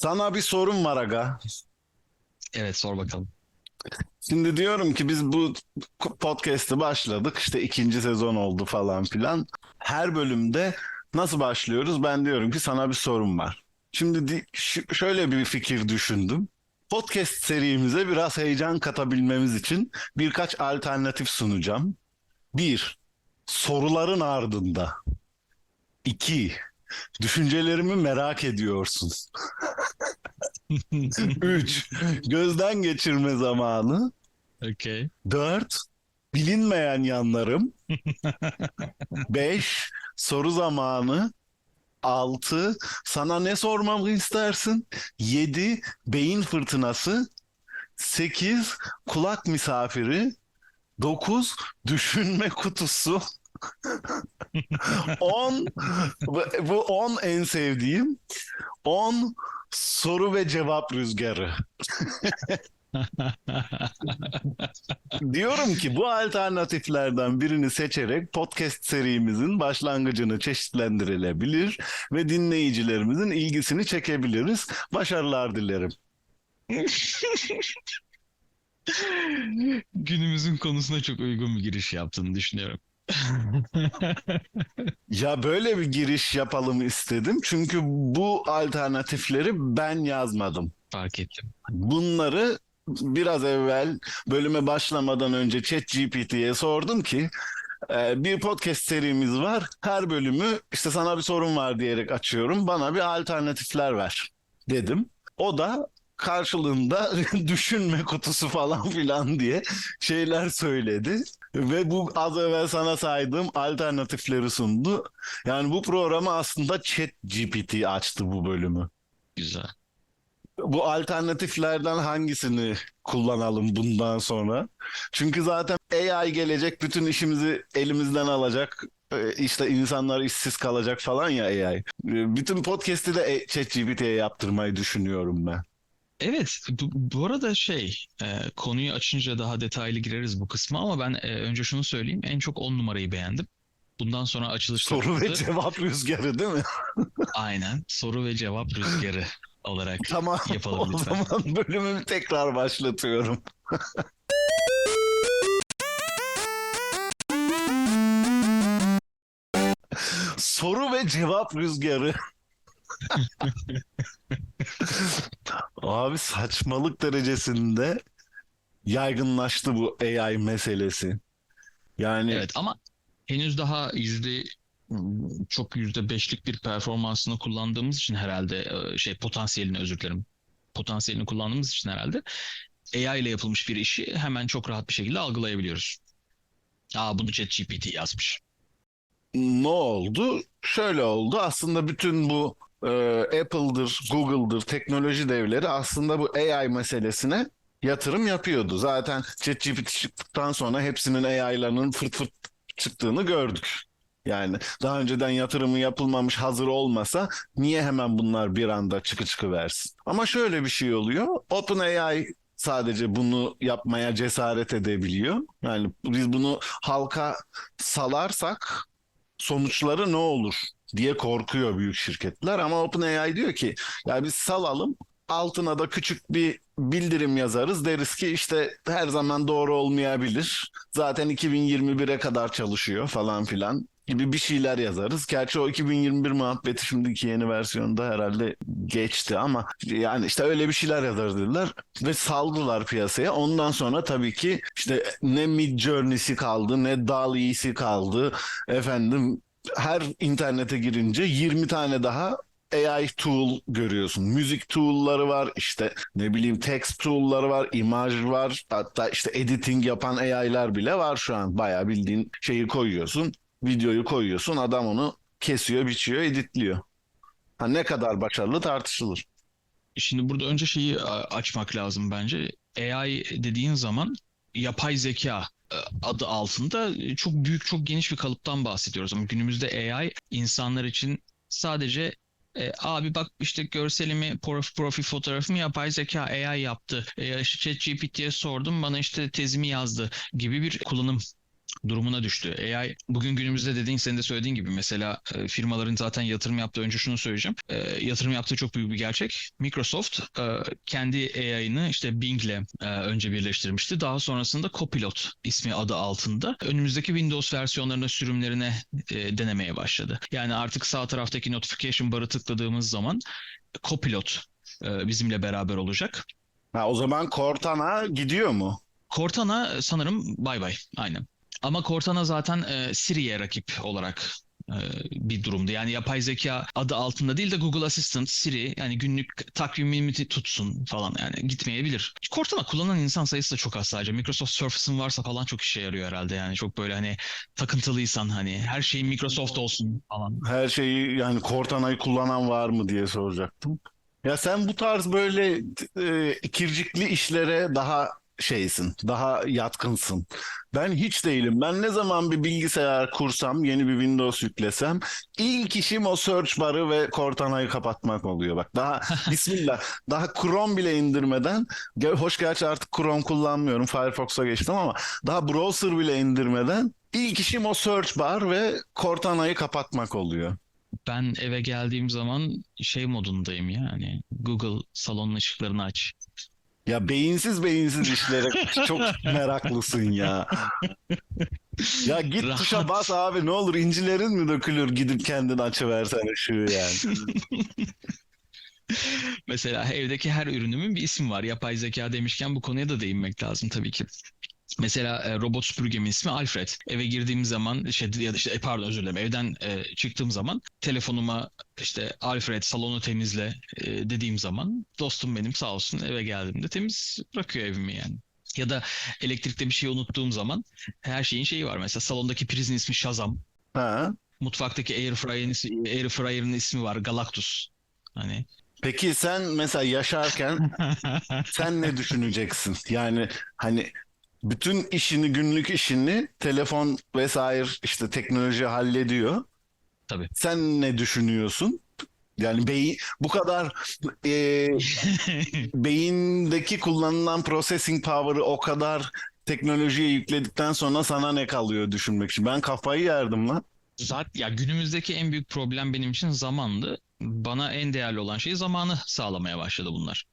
Sana bir sorum var aga. Evet sor bakalım. Şimdi diyorum ki biz bu podcast'ı başladık. İşte ikinci sezon oldu falan filan. Her bölümde nasıl başlıyoruz? Ben diyorum ki sana bir sorum var. Şimdi şöyle bir fikir düşündüm. Podcast serimize biraz heyecan katabilmemiz için birkaç alternatif sunacağım. Bir, soruların ardında. İki, düşüncelerimi merak ediyorsun. Üç, gözden geçirme zamanı. Okey. Dört, bilinmeyen yanlarım. Beş, soru zamanı. Altı, sana ne sormamı istersin? Yedi, beyin fırtınası. Sekiz, kulak misafiri. Dokuz, düşünme kutusu. On, bu bu on en sevdiğim. On, soru ve cevap rüzgarı. Diyorum ki bu alternatiflerden birini seçerek podcast serimizin başlangıcını çeşitlendirilebilir ve dinleyicilerimizin ilgisini çekebiliriz. Başarılar dilerim. Günümüzün konusuna çok uygun bir giriş yaptığını düşünüyorum. Ya böyle bir giriş yapalım istedim çünkü bu alternatifleri ben yazmadım. Fark ettim. Bunları biraz evvel bölüme başlamadan önce ChatGPT'ye sordum ki e, bir podcast serimiz var. Her bölümü işte sana bir sorun var diyerek açıyorum. Bana bir alternatifler ver dedim. O da karşılığında düşünme kutusu falan filan diye şeyler söyledi. Ve bu az evvel sana saydığım alternatifleri sundu. Yani bu programı aslında ChatGPT açtı bu bölümü. Güzel. Bu alternatiflerden hangisini kullanalım bundan sonra? Çünkü zaten AI gelecek, bütün işimizi elimizden alacak. Ee, İşte insanlar işsiz kalacak falan ya AI. Ee, Bütün podcast'i de e- ChatGPT'ye yaptırmayı düşünüyorum ben. Evet, bu, bu arada şey, e, konuyu açınca daha detaylı gireriz bu kısma ama ben e, önce şunu söyleyeyim. En çok 10 numarayı beğendim. Bundan sonra açılış Soru ve cevap rüzgarı değil mi? aynen soru ve cevap rüzgarı olarak Tamam. Yapalım o lütfen. zaman bölümümü tekrar başlatıyorum. Soru ve cevap rüzgarı. Abi saçmalık derecesinde yaygınlaştı bu AI meselesi. Yani Evet ama henüz daha yüzde çok yüzde beşlik bir performansını kullandığımız için herhalde e, şey potansiyelini özür dilerim. Potansiyelini kullandığımız için herhalde AI ile yapılmış bir işi hemen çok rahat bir şekilde algılayabiliyoruz. Aa bunu ChatGPT yazmış. ne oldu? Şöyle oldu. Aslında bütün bu e, Apple'dır, Google'dır, teknoloji devleri aslında bu AI meselesine yatırım yapıyordu. Zaten ChatGPT çıktıktan sonra hepsinin AI'larının fırt fırt çıktığını gördük. Yani daha önceden yatırımı yapılmamış hazır olmasa niye hemen bunlar bir anda çıkı çıkı versin? Ama şöyle bir şey oluyor. OpenAI sadece bunu yapmaya cesaret edebiliyor. Yani biz bunu halka salarsak sonuçları ne olur diye korkuyor büyük şirketler ama OpenAI diyor ki ya biz salalım altına da küçük bir bildirim yazarız deriz ki işte her zaman doğru olmayabilir. Zaten 2021'e kadar çalışıyor falan filan gibi bir şeyler yazarız. Gerçi o 2021 muhabbeti şimdiki yeni versiyonda herhalde geçti ama yani işte öyle bir şeyler yazarız dediler ve saldılar piyasaya. Ondan sonra tabii ki işte ne Mid Journey'si kaldı ne DALL-E'si kaldı. Efendim her internete girince 20 tane daha AI tool görüyorsun. Müzik tool'ları var, işte ne bileyim text tool'ları var, imaj var. Hatta işte editing yapan AI'lar bile var şu an. Bayağı bildiğin şeyi koyuyorsun, videoyu koyuyorsun, adam onu kesiyor, biçiyor, editliyor. Ha ne kadar başarılı tartışılır. Şimdi burada önce şeyi açmak lazım bence. AI dediğin zaman yapay zeka adı altında çok büyük, çok geniş bir kalıptan bahsediyoruz. Ama günümüzde AI insanlar için sadece e, abi bak işte görselimi, prof- profil fotoğrafımı yapay zeka AI yaptı. E, ChatGPT'ye sordum bana işte tezimi yazdı gibi bir kullanım durumuna düştü. AI bugün günümüzde dediğin senin de söylediğin gibi mesela e, firmaların zaten yatırım yaptığı önce şunu söyleyeceğim. E, yatırım yaptığı çok büyük bir gerçek. Microsoft e, kendi AI'ını işte Bing'le e, önce birleştirmişti. Daha sonrasında Copilot ismi adı altında önümüzdeki Windows versiyonlarına sürümlerine e, denemeye başladı. Yani artık sağ taraftaki notification barı tıkladığımız zaman Copilot e, bizimle beraber olacak. Ha, o zaman Cortana gidiyor mu? Cortana sanırım bay bay aynen. Ama Cortana zaten e, Siri'ye rakip olarak e, bir durumdu. Yani yapay zeka adı altında değil de Google Assistant, Siri yani günlük takvimimi tutsun falan yani gitmeyebilir. Cortana kullanan insan sayısı da çok az sadece. Microsoft Surface'ın varsa falan çok işe yarıyor herhalde yani çok böyle hani takıntılıysan hani her şeyin Microsoft olsun falan. Her şeyi yani Cortana'yı kullanan var mı diye soracaktım. Ya sen bu tarz böyle e, ikircikli işlere daha şeysin, daha yatkınsın. Ben hiç değilim. Ben ne zaman bir bilgisayar kursam, yeni bir Windows yüklesem, ilk işim o search barı ve Cortana'yı kapatmak oluyor. Bak daha bismillah, daha Chrome bile indirmeden, hoş gerçi artık Chrome kullanmıyorum, Firefox'a geçtim ama daha browser bile indirmeden ilk işim o search bar ve Cortana'yı kapatmak oluyor. Ben eve geldiğim zaman şey modundayım yani Google salonun ışıklarını aç. Ya beyinsiz beyinsiz işlere çok meraklısın ya. Ya git Rahat. tuşa bas abi ne olur incilerin mi dökülür gidip kendin açıversen ışığı yani. Mesela evdeki her ürünümün bir ismi var. Yapay zeka demişken bu konuya da değinmek lazım tabii ki. Mesela e, robot süpürgemin ismi Alfred. Eve girdiğim zaman işte ya da işte e, pardon özür dilerim evden e, çıktığım zaman telefonuma işte Alfred salonu temizle e, dediğim zaman dostum benim sağ olsun eve geldiğimde temiz bırakıyor evimi yani. Ya da elektrikte bir şey unuttuğum zaman her şeyin şeyi var. Mesela salondaki prizin ismi Shazam. Ha. Mutfaktaki airfryer'ın ismi, airfryer'ın ismi var Galactus. Hani Peki sen mesela yaşarken sen ne düşüneceksin? Yani hani bütün işini günlük işini telefon vesaire işte teknoloji hallediyor. Tabii. Sen ne düşünüyorsun? Yani beyin bu kadar e, beyindeki kullanılan processing power'ı o kadar teknolojiye yükledikten sonra sana ne kalıyor düşünmek için? Ben kafayı yerdim lan. Zaten ya günümüzdeki en büyük problem benim için zamandı. Bana en değerli olan şey zamanı sağlamaya başladı bunlar.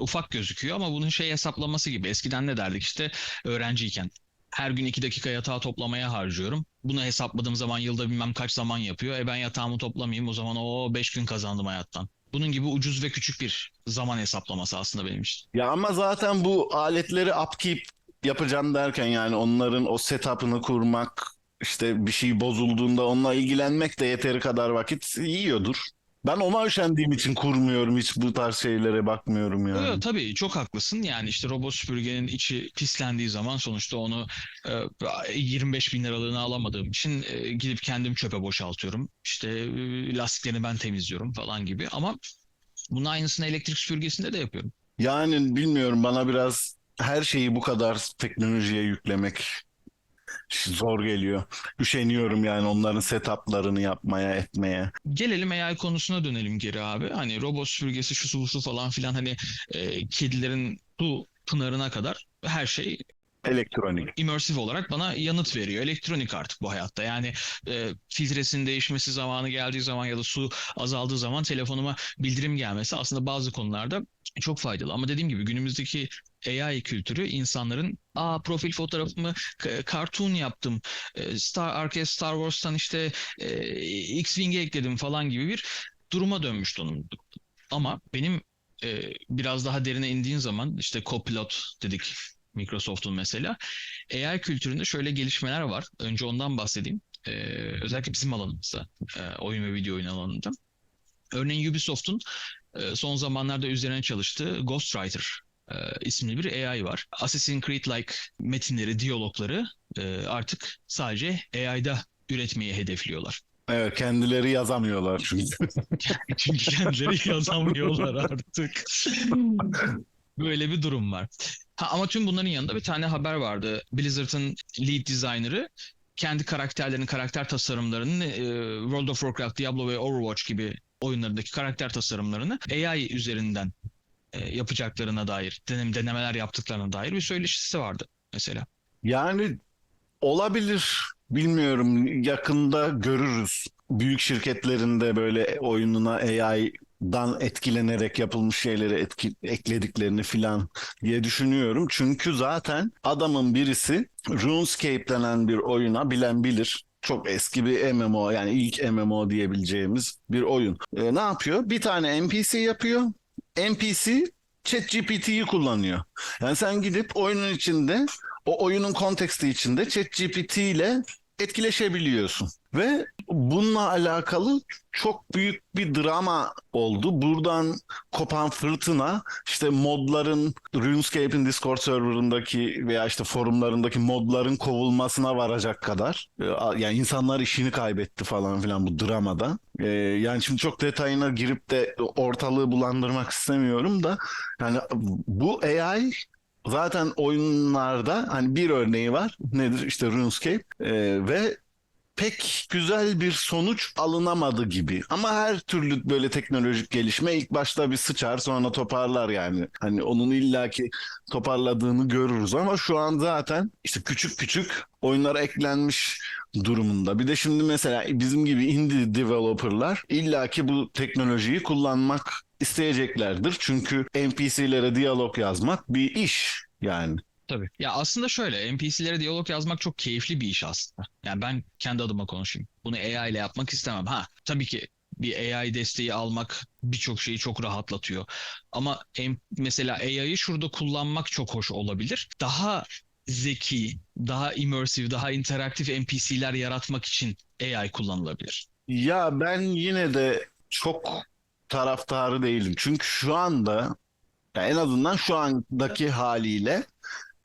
Ufak gözüküyor ama bunun şey hesaplaması gibi. Eskiden ne derdik işte öğrenciyken. Her gün iki dakika yatağı toplamaya harcıyorum. Bunu hesapladığım zaman yılda bilmem kaç zaman yapıyor. E ben yatağımı toplamayayım o zaman o beş gün kazandım hayattan. Bunun gibi ucuz ve küçük bir zaman hesaplaması aslında benim için. Ya ama zaten bu aletleri upkeep yapacaksın derken yani onların o setup'ını kurmak işte bir şey bozulduğunda onunla ilgilenmek de yeteri kadar vakit yiyordur. Ben ona üşendiğim için kurmuyorum hiç bu tarz şeylere bakmıyorum yani. Evet, tabii çok haklısın. Yani işte robot süpürgenin içi pislendiği zaman sonuçta onu e, 25 bin liralığına alamadığım için e, gidip kendim çöpe boşaltıyorum. İşte e, lastiklerini ben temizliyorum falan gibi. Ama bunun aynısını elektrik süpürgesinde de yapıyorum. Yani bilmiyorum bana biraz her şeyi bu kadar teknolojiye yüklemek zor geliyor. Üşeniyorum yani onların setuplarını yapmaya etmeye. Gelelim AI konusuna dönelim geri abi. Hani robot süpürgesi şu su falan filan hani e, kedilerin su pınarına kadar her şey Elektronik. immersive olarak bana yanıt veriyor. Elektronik artık bu hayatta. Yani e, filtresinin değişmesi zamanı geldiği zaman ya da su azaldığı zaman telefonuma bildirim gelmesi aslında bazı konularda çok faydalı. Ama dediğim gibi günümüzdeki AI kültürü insanların aa profil fotoğrafımı k- cartoon yaptım. E, Star arkaya Star Wars'tan işte e, X-Wing'e ekledim falan gibi bir duruma dönmüş durumda. Ama benim e, biraz daha derine indiğin zaman işte Copilot dedik Microsoft'un mesela. AI kültüründe şöyle gelişmeler var. Önce ondan bahsedeyim. Ee, özellikle bizim alanımızda, e, oyun ve video oyun alanında. Örneğin Ubisoft'un e, son zamanlarda üzerine çalıştığı Ghostwriter e, isimli bir AI var. Assassin's Creed-like metinleri, diyalogları e, artık sadece AI'da üretmeyi hedefliyorlar. Evet kendileri yazamıyorlar çünkü. Çünkü kendileri yazamıyorlar artık. Böyle bir durum var. Ha, ama tüm bunların yanında bir tane haber vardı. Blizzard'ın lead designer'ı kendi karakterlerinin karakter tasarımlarını e, World of Warcraft, Diablo ve Overwatch gibi oyunlarındaki karakter tasarımlarını AI üzerinden e, yapacaklarına dair, denem, denemeler yaptıklarına dair bir söyleşisi vardı mesela. Yani olabilir. Bilmiyorum yakında görürüz. Büyük şirketlerinde böyle oyununa AI'dan etkilenerek yapılmış şeyleri etki, eklediklerini filan diye düşünüyorum. Çünkü zaten adamın birisi RuneScape denen bir oyuna bilen bilir. Çok eski bir MMO yani ilk MMO diyebileceğimiz bir oyun. E, ne yapıyor? Bir tane NPC yapıyor. NPC ChatGPT'yi kullanıyor. Yani sen gidip oyunun içinde o oyunun konteksti içinde ChatGPT ile etkileşebiliyorsun. Ve bununla alakalı çok büyük bir drama oldu. Buradan kopan fırtına işte modların RuneScape'in Discord serverındaki veya işte forumlarındaki modların kovulmasına varacak kadar. Ee, Yani insanlar işini kaybetti falan filan bu dramada. Ee, Yani şimdi çok detayına girip de ortalığı bulandırmak istemiyorum da yani bu AI Zaten oyunlarda hani bir örneği var. Nedir? İşte RuneScape. Ee, ve pek güzel bir sonuç alınamadı gibi. Ama her türlü böyle teknolojik gelişme ilk başta bir sıçar sonra toparlar yani. Hani onun illaki toparladığını görürüz ama şu an zaten işte küçük küçük oyunlara eklenmiş durumunda. Bir de şimdi mesela bizim gibi indie developerlar illaki bu teknolojiyi kullanmak isteyeceklerdir. Çünkü NPC'lere diyalog yazmak bir iş yani. Tabii. Ya aslında şöyle NPC'lere diyalog yazmak çok keyifli bir iş aslında. Yani ben kendi adıma konuşayım. Bunu AI ile yapmak istemem. Ha tabii ki bir AI desteği almak birçok şeyi çok rahatlatıyor. Ama mesela AI'yı şurada kullanmak çok hoş olabilir. Daha zeki, daha immersive, daha interaktif NPC'ler yaratmak için AI kullanılabilir. Ya ben yine de çok taraftarı değilim. Çünkü şu anda ya en azından şu andaki haliyle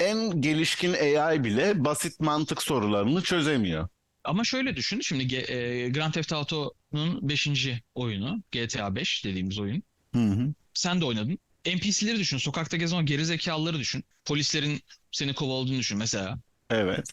en gelişkin AI bile basit mantık sorularını çözemiyor. Ama şöyle düşün. Şimdi e, Grand Theft Auto'nun 5. oyunu GTA 5 dediğimiz oyun. Hı hı. Sen de oynadın. NPC'leri düşün. Sokakta gezen o gerizekalıları düşün. Polislerin seni kovaladığını düşün mesela. Evet.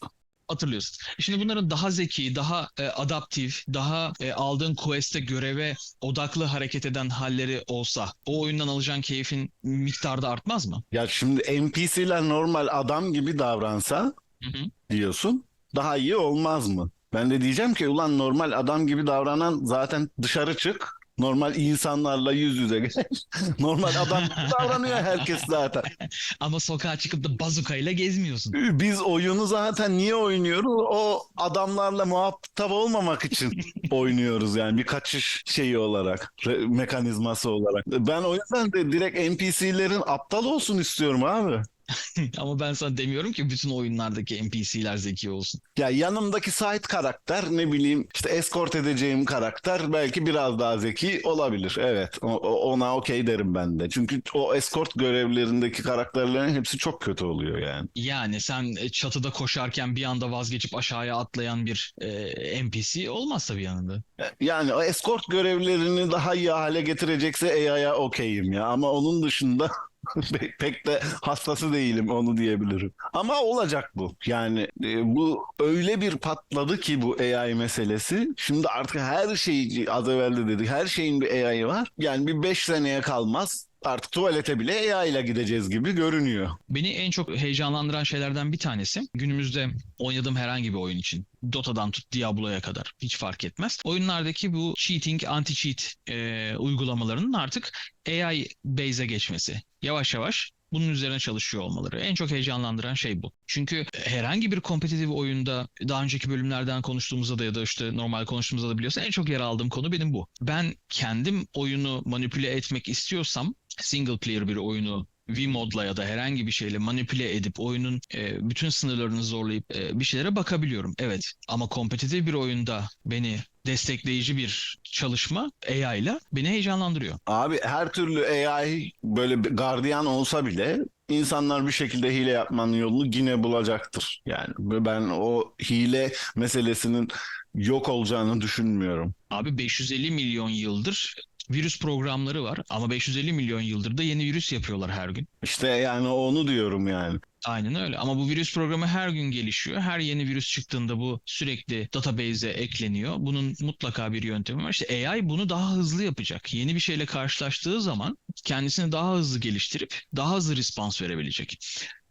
Hatırlıyorsun. Şimdi bunların daha zeki, daha e, adaptif, daha e, aldığın quest'e, göreve odaklı hareket eden halleri olsa o oyundan alacağın keyfin miktarda artmaz mı? Ya şimdi NPC'ler normal adam gibi davransa Hı hı. diyorsun daha iyi olmaz mı? Ben de diyeceğim ki ulan normal adam gibi davranan zaten dışarı çık. Normal insanlarla yüz yüze gel. normal adam davranıyor herkes zaten. Ama sokağa çıkıp da bazukayla gezmiyorsun. Biz oyunu zaten niye oynuyoruz? O adamlarla muhatap olmamak için oynuyoruz yani bir kaçış şeyi olarak, mekanizması olarak. Ben o yüzden de direkt NPC'lerin aptal olsun istiyorum abi. Ama ben sana demiyorum ki bütün oyunlardaki NPC'ler zeki olsun. Ya yanımdaki side karakter ne bileyim işte escort edeceğim karakter belki biraz daha zeki olabilir. Evet ona okey derim ben de. Çünkü o escort görevlerindeki karakterlerin hepsi çok kötü oluyor yani. Yani sen e, çatıda koşarken bir anda vazgeçip aşağıya atlayan bir e, NPC olmaz tabii yanında. Yani o escort görevlerini daha iyi hale getirecekse AI'ya okeyim ya. Ama onun dışında pe- pek de hastası değilim onu diyebilirim. Ama olacak bu. Yani e, bu öyle bir patladı ki bu AI meselesi. Şimdi artık her şey az evvel de dedik her şeyin bir AI'ı var. Yani bir 5 seneye kalmaz. Artık tuvalete bile AI ile gideceğiz gibi görünüyor. Beni en çok heyecanlandıran şeylerden bir tanesi günümüzde oynadığım herhangi bir oyun için Dota'dan tut Diablo'ya kadar hiç fark etmez. Oyunlardaki bu cheating, anti-cheat e, uygulamalarının artık AI base'e geçmesi. Yavaş yavaş bunun üzerine çalışıyor olmaları. En çok heyecanlandıran şey bu. Çünkü herhangi bir kompetitif oyunda daha önceki bölümlerden konuştuğumuzda da ya da işte normal konuştuğumuzda da biliyorsun en çok yer aldığım konu benim bu. Ben kendim oyunu manipüle etmek istiyorsam single player bir oyunu V-Mod'la ya da herhangi bir şeyle manipüle edip oyunun e, bütün sınırlarını zorlayıp e, bir şeylere bakabiliyorum. Evet ama kompetitif bir oyunda beni destekleyici bir çalışma AI ile beni heyecanlandırıyor. Abi her türlü AI böyle bir gardiyan olsa bile insanlar bir şekilde hile yapmanın yolunu yine bulacaktır. Yani ben o hile meselesinin yok olacağını düşünmüyorum. Abi 550 milyon yıldır virüs programları var ama 550 milyon yıldır da yeni virüs yapıyorlar her gün. İşte yani onu diyorum yani. Aynen öyle ama bu virüs programı her gün gelişiyor. Her yeni virüs çıktığında bu sürekli database'e ekleniyor. Bunun mutlaka bir yöntemi var. İşte AI bunu daha hızlı yapacak. Yeni bir şeyle karşılaştığı zaman kendisini daha hızlı geliştirip daha hızlı respons verebilecek.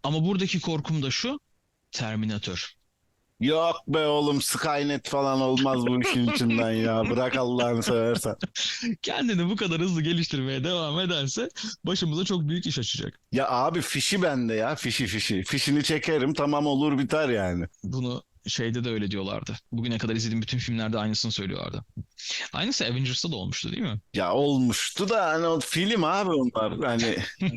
Ama buradaki korkum da şu. Terminator. Yok be oğlum Skynet falan olmaz bu işin içinden ya. Bırak Allah'ını seversen. Kendini bu kadar hızlı geliştirmeye devam ederse başımıza çok büyük iş açacak. Ya abi fişi bende ya fişi fişi. Fişini çekerim tamam olur biter yani. Bunu şeyde de öyle diyorlardı. Bugüne kadar izlediğim bütün filmlerde aynısını söylüyorlardı. Aynısı Avengers'ta da olmuştu değil mi? Ya olmuştu da hani o film abi onlar. Hani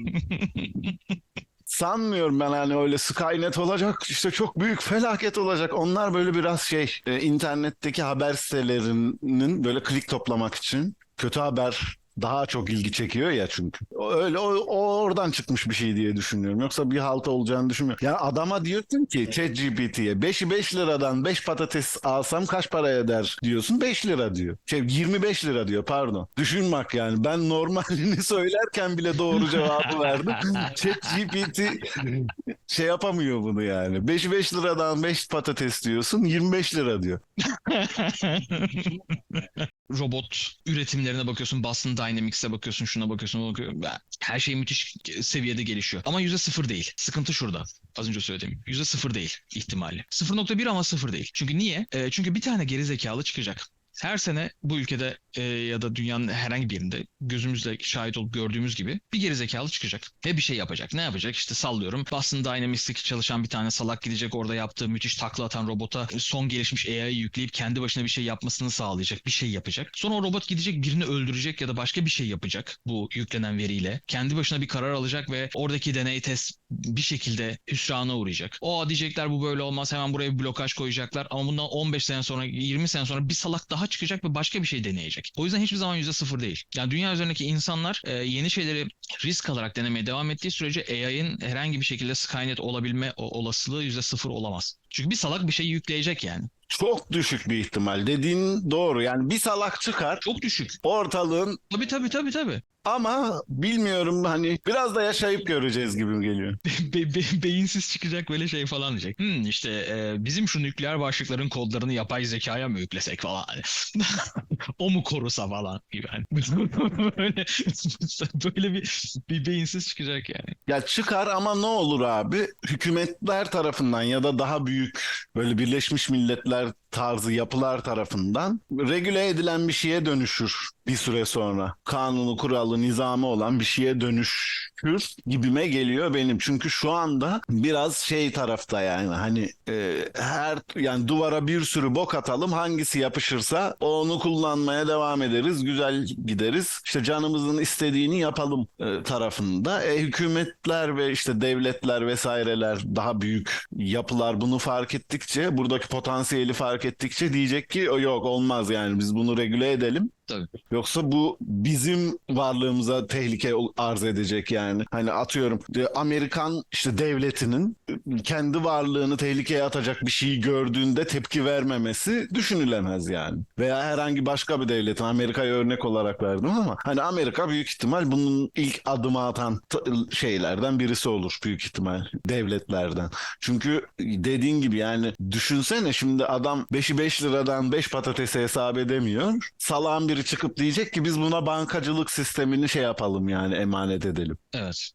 sanmıyorum ben hani öyle Skynet olacak işte çok büyük felaket olacak. Onlar böyle biraz şey e, internetteki haber sitelerinin böyle klik toplamak için kötü haber daha çok ilgi çekiyor ya çünkü. Öyle o, o oradan çıkmış bir şey diye düşünüyorum. Yoksa bir halt olacağını düşünmüyorum. Ya adama diyorsun ki ChatGPT'ye 5'i 5 liradan 5 patates alsam kaç para eder diyorsun 5 lira diyor. Şey 25 lira diyor pardon. Düşün bak yani ben normalini söylerken bile doğru cevabı verdim. ChatGPT şey yapamıyor bunu yani. 5'i 5 liradan 5 patates diyorsun 25 lira diyor. Robot üretimlerine bakıyorsun, Boston Dynamics'e bakıyorsun, şuna bakıyorsun, bakıyorsun. Her şey müthiş seviyede gelişiyor. Ama yüzde sıfır değil. Sıkıntı şurada. Az önce söylediğim. Yüzde sıfır değil ihtimali. 0.1 ama sıfır değil. Çünkü niye? Ee, çünkü bir tane geri zekalı çıkacak. Her sene bu ülkede e, ya da dünyanın herhangi bir yerinde gözümüzle şahit olup gördüğümüz gibi bir gerizekalı çıkacak ve bir şey yapacak. Ne yapacak? İşte sallıyorum. Boston Dynamics'teki çalışan bir tane salak gidecek orada yaptığı müthiş takla atan robota son gelişmiş AI'yi yükleyip kendi başına bir şey yapmasını sağlayacak. Bir şey yapacak. Sonra o robot gidecek birini öldürecek ya da başka bir şey yapacak bu yüklenen veriyle. Kendi başına bir karar alacak ve oradaki deney test bir şekilde hüsrana uğrayacak. O diyecekler bu böyle olmaz hemen buraya bir blokaj koyacaklar ama bundan 15 sene sonra 20 sene sonra bir salak daha çıkacak ve başka bir şey deneyecek. O yüzden hiçbir zaman yüzde sıfır değil. Yani dünya üzerindeki insanlar e, yeni şeyleri risk alarak denemeye devam ettiği sürece AI'ın herhangi bir şekilde Skynet olabilme olasılığı yüzde sıfır olamaz. Çünkü bir salak bir şey yükleyecek yani. Çok düşük bir ihtimal. Dediğin doğru. Yani bir salak çıkar Çok düşük. ortalığın Tabii tabii tabii tabii. Ama bilmiyorum hani biraz da yaşayıp göreceğiz gibi geliyor. Be- be- beyinsiz çıkacak böyle şey falan diyecek. Hmm, işte e, bizim şu nükleer başlıkların kodlarını yapay zekaya mı yüklesek falan. o mu korusa falan gibi. Hani böyle, böyle bir, bir beyinsiz çıkacak yani. Ya çıkar ama ne olur abi? Hükümetler tarafından ya da daha büyük böyle Birleşmiş Milletler tarzı yapılar tarafından regüle edilen bir şeye dönüşür bir süre sonra. Kanunu, kuralı, nizamı olan bir şeye dönüşür gibime geliyor benim. Çünkü şu anda biraz şey tarafta yani hani e, her yani duvara bir sürü bok atalım hangisi yapışırsa onu kullanmaya devam ederiz. Güzel gideriz. İşte canımızın istediğini yapalım e, tarafında. E, hükümetler ve işte devletler vesaireler daha büyük yapılar bunu fark ettikçe buradaki potansiyeli fark ettikçe diyecek ki "O yok olmaz yani biz bunu regüle edelim. Tabii. Yoksa bu bizim varlığımıza tehlike arz edecek yani. Hani atıyorum e, Amerikan işte devletinin kendi varlığını tehlikeye atacak bir şeyi gördüğünde tepki vermemesi düşünülemez yani. Veya herhangi başka bir devletin Amerika'ya örnek olarak verdim ama hani Amerika büyük ihtimal bunun ilk adımı atan şeylerden birisi olur büyük ihtimal devletlerden. Çünkü dediğin gibi yani düşünsene şimdi adam 5'i 5 liradan 5 patatese hesap edemiyor. Salağın biri çıkıp diyecek ki biz buna bankacılık sistemini şey yapalım yani emanet edelim. Evet.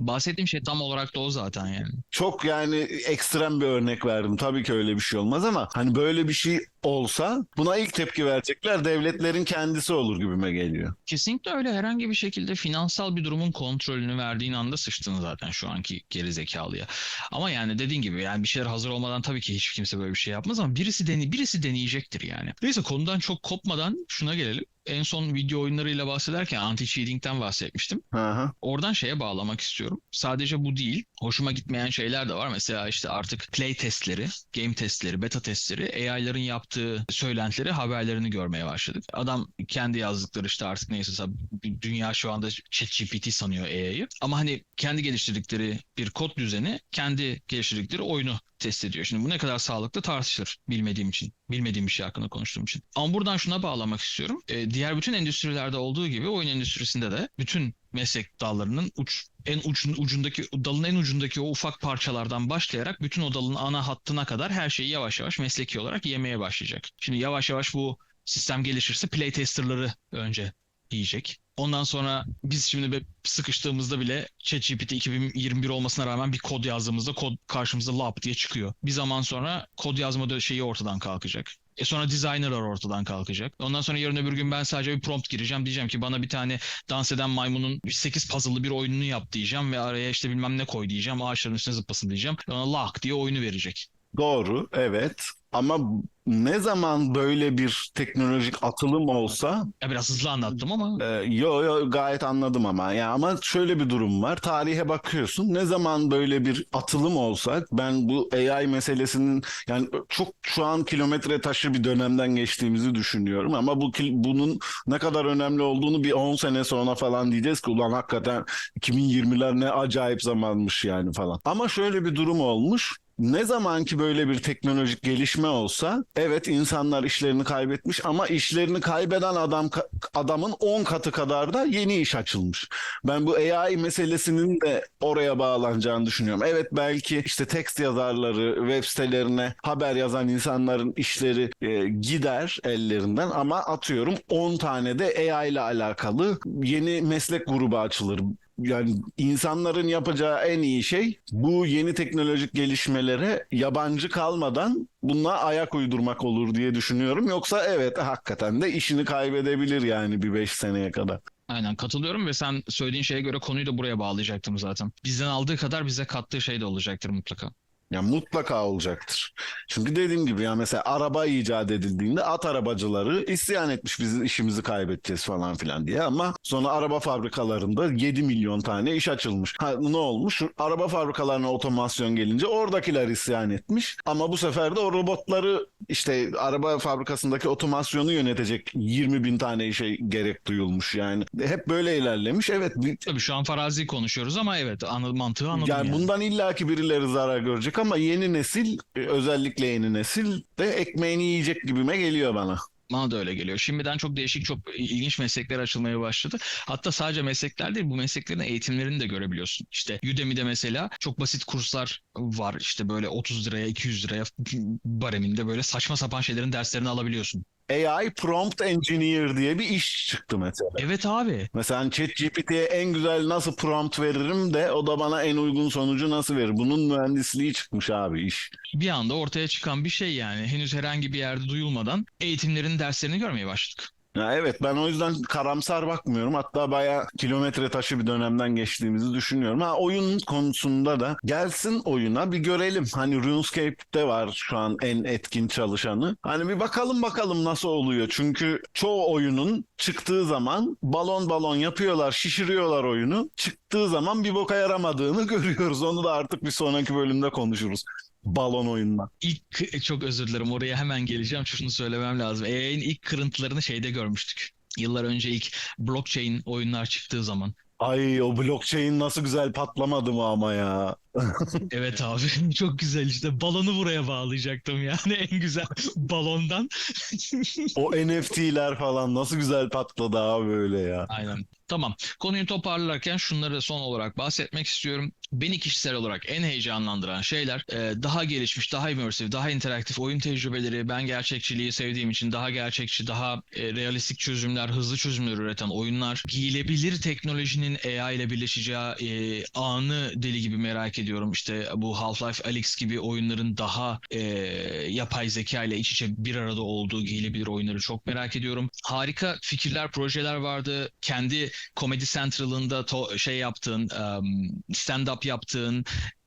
Bahsettiğim şey tam olarak da o zaten yani. Çok yani ekstrem bir örnek verdim. Tabii ki öyle bir şey olmaz ama hani böyle bir şey olsa buna ilk tepki verecekler devletlerin kendisi olur gibime geliyor. Kesinlikle öyle herhangi bir şekilde finansal bir durumun kontrolünü verdiğin anda sıçtın zaten şu anki geri zekalıya. Ama yani dediğin gibi yani bir şeyler hazır olmadan tabii ki hiç kimse böyle bir şey yapmaz ama birisi dene birisi deneyecektir yani. Neyse konudan çok kopmadan şuna gelelim. En son video oyunlarıyla bahsederken anti-cheating'den bahsetmiştim. Hı. Oradan şeye bağlamak istiyorum. Sadece bu değil. Hoşuma gitmeyen şeyler de var. Mesela işte artık play testleri, game testleri, beta testleri, AI'ların yaptığı söylentileri, haberlerini görmeye başladık. Adam kendi yazdıkları işte artık neyse dünya şu anda ChatGPT sanıyor AI'yı. Ama hani kendi geliştirdikleri bir kod düzeni, kendi geliştirdikleri oyunu test ediyor. Şimdi bu ne kadar sağlıklı tartışılır bilmediğim için. Bilmediğim bir şey hakkında konuştuğum için. Ama buradan şuna bağlamak istiyorum. Ee, diğer bütün endüstrilerde olduğu gibi oyun endüstrisinde de bütün meslek dallarının uç en ucun, ucundaki dalın en ucundaki o ufak parçalardan başlayarak bütün o dalın ana hattına kadar her şeyi yavaş yavaş mesleki olarak yemeye başlayacak. Şimdi yavaş yavaş bu sistem gelişirse playtesterları önce yiyecek. Ondan sonra biz şimdi sıkıştığımızda bile ChatGPT 2021 olmasına rağmen bir kod yazdığımızda kod karşımıza lap diye çıkıyor. Bir zaman sonra kod yazma şeyi ortadan kalkacak. E sonra designerlar ortadan kalkacak. Ondan sonra yarın öbür gün ben sadece bir prompt gireceğim. Diyeceğim ki bana bir tane dans eden maymunun 8 puzzle'lı bir oyununu yap diyeceğim ve araya işte bilmem ne koy diyeceğim. Ağaçların üstüne zıplasın diyeceğim. Ona lak diye oyunu verecek. Doğru, evet. Ama ne zaman böyle bir teknolojik atılım olsa Ya biraz hızlı anlattım ama. Ee, yo yo gayet anladım ama. Ya ama şöyle bir durum var. Tarihe bakıyorsun. Ne zaman böyle bir atılım olsa ben bu AI meselesinin yani çok şu an kilometre taşı bir dönemden geçtiğimizi düşünüyorum. Ama bu bunun ne kadar önemli olduğunu bir 10 sene sonra falan diyeceğiz ki ulan hakikaten 2020'ler ne acayip zamanmış yani falan. Ama şöyle bir durum olmuş ne zaman ki böyle bir teknolojik gelişme olsa evet insanlar işlerini kaybetmiş ama işlerini kaybeden adam adamın 10 katı kadar da yeni iş açılmış. Ben bu AI meselesinin de oraya bağlanacağını düşünüyorum. Evet belki işte tekst yazarları, web sitelerine haber yazan insanların işleri e, gider ellerinden ama atıyorum 10 tane de AI ile alakalı yeni meslek grubu açılır yani insanların yapacağı en iyi şey bu yeni teknolojik gelişmelere yabancı kalmadan bununla ayak uydurmak olur diye düşünüyorum. Yoksa evet hakikaten de işini kaybedebilir yani bir 5 seneye kadar. Aynen katılıyorum ve sen söylediğin şeye göre konuyu da buraya bağlayacaktım zaten. Bizden aldığı kadar bize kattığı şey de olacaktır mutlaka. Ya mutlaka olacaktır. Çünkü dediğim gibi ya mesela araba icat edildiğinde at arabacıları isyan etmiş biz işimizi kaybedeceğiz falan filan diye ama sonra araba fabrikalarında 7 milyon tane iş açılmış. Ha, ne olmuş? Araba fabrikalarına otomasyon gelince oradakiler isyan etmiş ama bu sefer de o robotları işte araba fabrikasındaki otomasyonu yönetecek 20 bin tane işe gerek duyulmuş yani. Hep böyle ilerlemiş. Evet Tabii şu an farazi konuşuyoruz ama evet anladım, mantığı anladım yani yani. bundan illaki birileri zarar görecek ama yeni nesil e, özellikle yeni nesil de ekmeğini yiyecek gibime geliyor bana. Bana da öyle geliyor. Şimdiden çok değişik, çok ilginç meslekler açılmaya başladı. Hatta sadece meslekler değil, bu mesleklerin eğitimlerini de görebiliyorsun. İşte Udemy'de mesela çok basit kurslar var. İşte böyle 30 liraya, 200 liraya bareminde böyle saçma sapan şeylerin derslerini alabiliyorsun. AI Prompt Engineer diye bir iş çıktı mesela. Evet abi. Mesela ChatGPT'ye en güzel nasıl prompt veririm de o da bana en uygun sonucu nasıl verir? Bunun mühendisliği çıkmış abi iş. Bir anda ortaya çıkan bir şey yani. Henüz herhangi bir yerde duyulmadan eğitimlerin derslerini görmeye başladık. Ya evet ben o yüzden karamsar bakmıyorum. Hatta bayağı kilometre taşı bir dönemden geçtiğimizi düşünüyorum. Ha oyun konusunda da gelsin oyuna bir görelim. Hani RuneScape'de var şu an en etkin çalışanı. Hani bir bakalım bakalım nasıl oluyor. Çünkü çoğu oyunun çıktığı zaman balon balon yapıyorlar, şişiriyorlar oyunu. Çıktığı zaman bir boka yaramadığını görüyoruz. Onu da artık bir sonraki bölümde konuşuruz. Balon oyundan. İlk çok özür dilerim oraya hemen geleceğim. Şunu söylemem lazım. AI'nin ilk kırıntılarını şeyde görmüştük. Yıllar önce ilk blockchain oyunlar çıktığı zaman. Ay o blockchain nasıl güzel patlamadı mı ama ya. Evet abi çok güzel işte balonu buraya bağlayacaktım yani en güzel balondan. O NFT'ler falan nasıl güzel patladı abi böyle ya. Aynen. Tamam. Konuyu toparlarken şunları son olarak bahsetmek istiyorum. Beni kişisel olarak en heyecanlandıran şeyler e, daha gelişmiş, daha immersive, daha interaktif oyun tecrübeleri. Ben gerçekçiliği sevdiğim için daha gerçekçi, daha e, realistik çözümler, hızlı çözümler üreten oyunlar. Giyilebilir teknolojinin AI ile birleşeceği e, anı deli gibi merak ediyorum. İşte bu Half-Life Alyx gibi oyunların daha e, yapay zeka ile iç içe bir arada olduğu giyilebilir oyunları çok merak ediyorum. Harika fikirler, projeler vardı. Kendi Comedy Central'ında şey yaptığın, um, stand-up yaptığın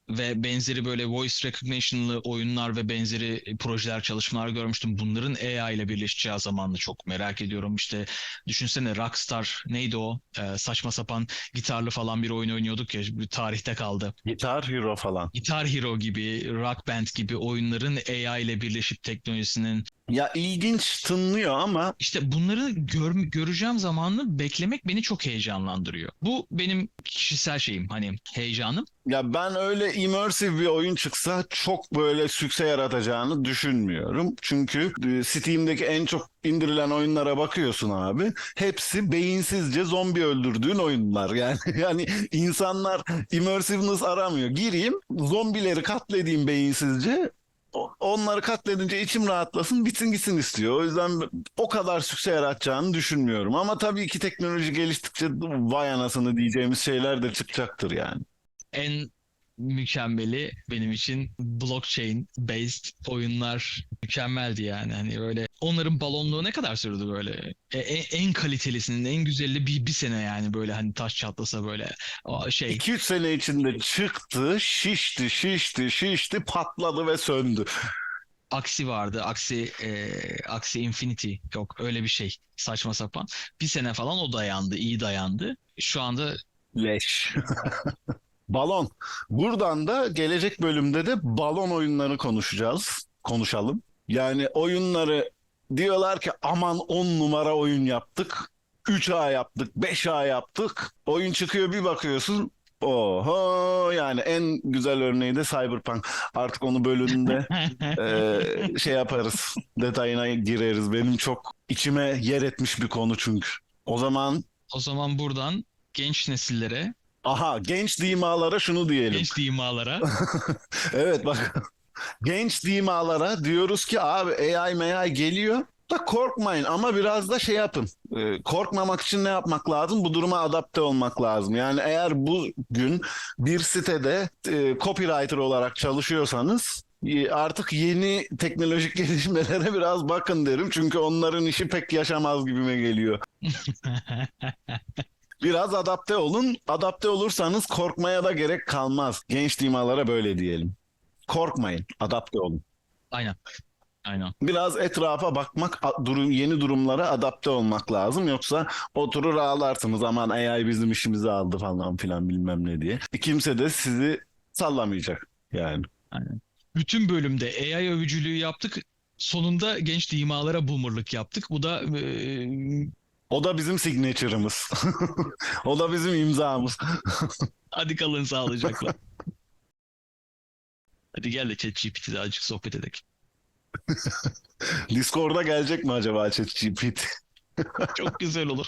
ve benzeri böyle voice recognition'lı oyunlar ve benzeri projeler, çalışmalar görmüştüm. Bunların AI ile birleşeceği zamanını çok merak ediyorum. İşte düşünsene Rockstar neydi o? Ee, saçma sapan gitarlı falan bir oyun oynuyorduk ya bir tarihte kaldı. Gitar Hero falan. Guitar Hero gibi, Rock Band gibi oyunların AI ile birleşip teknolojisinin Ya ilginç tınlıyor ama İşte bunları gör, göreceğim zamanını beklemek beni çok heyecanlandırıyor. Bu benim kişisel şeyim hani heyecanım. ya ben öyle immersive bir oyun çıksa çok böyle sükse yaratacağını düşünmüyorum. Çünkü e, Steam'deki en çok indirilen oyunlara bakıyorsun abi. Hepsi beyinsizce zombi öldürdüğün oyunlar. Yani yani insanlar immersiveness aramıyor. Gireyim, zombileri katledeyim beyinsizce onları katledince içim rahatlasın bitsin gitsin istiyor. O yüzden o kadar sükse yaratacağını düşünmüyorum. Ama tabii ki teknoloji geliştikçe vay anasını diyeceğimiz şeyler de çıkacaktır yani. En mükemmeli benim için blockchain based oyunlar mükemmeldi yani. Hani böyle onların balonluğu ne kadar sürdü böyle? E, e- en kalitelisinin, en güzeli bir, bir sene yani böyle hani taş çatlasa böyle o şey 2-3 sene içinde çıktı, şişti, şişti, şişti, patladı ve söndü. Aksi vardı. Aksi e, Aksi Infinity yok öyle bir şey. Saçma sapan. Bir sene falan o dayandı. iyi dayandı. Şu anda Leş. balon. Buradan da gelecek bölümde de balon oyunları konuşacağız. Konuşalım. Yani oyunları diyorlar ki aman 10 numara oyun yaptık. 3A yaptık, 5A yaptık. Oyun çıkıyor bir bakıyorsun. Oho yani en güzel örneği de Cyberpunk. Artık onu bölümünde e, şey yaparız. Detayına gireriz. Benim çok içime yer etmiş bir konu çünkü. O zaman o zaman buradan genç nesillere, aha genç dimalara şunu diyelim. genç dimalara Evet bak genç dimalara diyoruz ki abi AI AI geliyor da korkmayın ama biraz da şey yapın. Ee, korkmamak için ne yapmak lazım? Bu duruma adapte olmak lazım. Yani eğer bugün bir sitede e, copywriter olarak çalışıyorsanız artık yeni teknolojik gelişmelere biraz bakın derim. Çünkü onların işi pek yaşamaz gibime geliyor. Biraz adapte olun. Adapte olursanız korkmaya da gerek kalmaz. Genç dimalara böyle diyelim. Korkmayın, adapte olun. aynen. Aynen. Biraz etrafa bakmak, durum yeni durumlara adapte olmak lazım. Yoksa oturur ağlarsınız aman AI bizim işimizi aldı falan filan bilmem ne diye. Kimse de sizi sallamayacak yani. Aynen. Bütün bölümde AI övücülüğü yaptık. Sonunda genç dimalara boomerlık yaptık. Bu da e, O da bizim signature'ımız. o da bizim imzamız. hadi kalın sağlıcakla. Hadi gel de ChatGPT'de azıcık sohbet edelim. Discord'a gelecek mi acaba ChatGPT? Çok güzel olur.